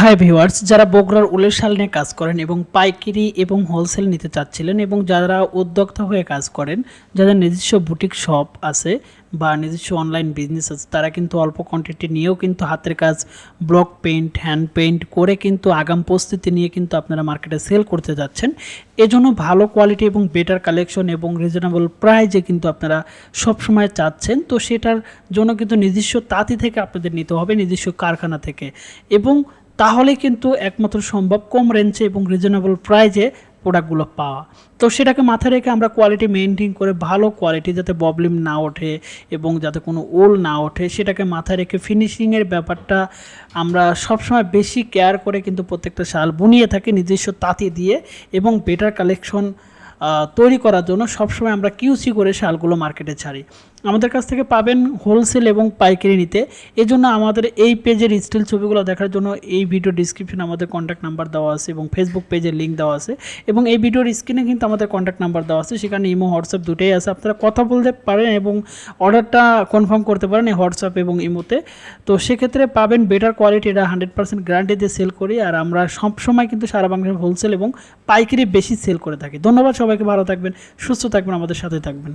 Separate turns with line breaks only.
Hi viewers, যারা বগুড়ার উলের শাল নিয়ে কাজ করেন এবং পাইকারি এবং হোলসেল নিতে চাচ্ছিলেন এবং যারা উদ্যোক্তা হয়ে কাজ করেন, যাদের নিজস্ব বুটিক শপ আছে বা নিজস্ব অনলাইন বিজনেস আছে, তারা কিন্তু অল্প কোয়ান্টিটি নিয়েও কিন্তু হাতের কাজ ব্লক পেন্ট হ্যান্ড পেন্ট করে কিন্তু আগাম প্রস্তুতি নিয়ে কিন্তু আপনারা মার্কেটে সেল করতে যাচ্ছেন। এজন্য ভালো কোয়ালিটি এবং বেটার কালেকশন এবং রিজনেবল প্রাইজে কিন্তু আপনারা সবসময় চাচ্ছেন। তো সেটার জন্য কিন্তু নিজস্ব তাঁতি থেকে আপনাদের নিতে হবে, নিজস্ব কারখানা থেকে। এবং তাহলে কিন্তু একমাত্র সম্ভব কম রেঞ্জে এবং রিজনেবল প্রাইজে প্রোডাক্টগুলো পাওয়া। তো সেটাকে মাথায় রেখে আমরা কোয়ালিটি মেনটেন করে ভালো কোয়ালিটি যাতে প্রবলেম না ওঠে এবং যাতে কোনো ওল না ওঠে, সেটাকে মাথায় রেখে ফিনিশিংয়ের ব্যাপারটা আমরা সবসময় বেশি কেয়ার করে কিন্তু প্রত্যেকটা শাল বুনিয়ে থাকি নিজস্ব তাঁতি দিয়ে এবং বেটার কালেকশন তৈরি করার জন্য সবসময় আমরা কিউসি করে শালগুলো মার্কেটে ছাড়ি। আমাদের কাছ থেকে পাবেন হোলসেল এবং পাইকারি নিতে। এজন্য আমাদের এই পেজের স্টিল ছবিগুলো দেখার জন্য এই ভিডিও ডিসক্রিপশনে আমাদের কন্ট্যাক্ট নাম্বার দেওয়া আছে এবং ফেসবুক পেজের লিঙ্ক দেওয়া আছে। এবং এই ভিডিওর স্ক্রিনে কিন্তু আমাদের কন্ট্যাক্ট নাম্বার দেওয়া আছে। সেখানে ইমো, হোয়াটসঅ্যাপ দুটোই আছে। আপনারা কথা বলতে পারেন এবং অর্ডারটা কনফার্ম করতে পারেন এই হোয়াটসঅ্যাপ এবং ইমোতে। তো সেক্ষেত্রে পাবেন বেটার কোয়ালিটি এটা হান্ড্রেড পার্সেন্ট গ্যারান্টি দিয়ে সেল করি। আর আমরা সবসময় কিন্তু সারা বাংলাদেশ হোলসেল এবং পাইকারি বেশি সেল করে থাকি। ধন্যবাদ সবাইকে, ভালো থাকবেন, সুস্থ থাকবেন, আমাদের সাথে থাকবেন।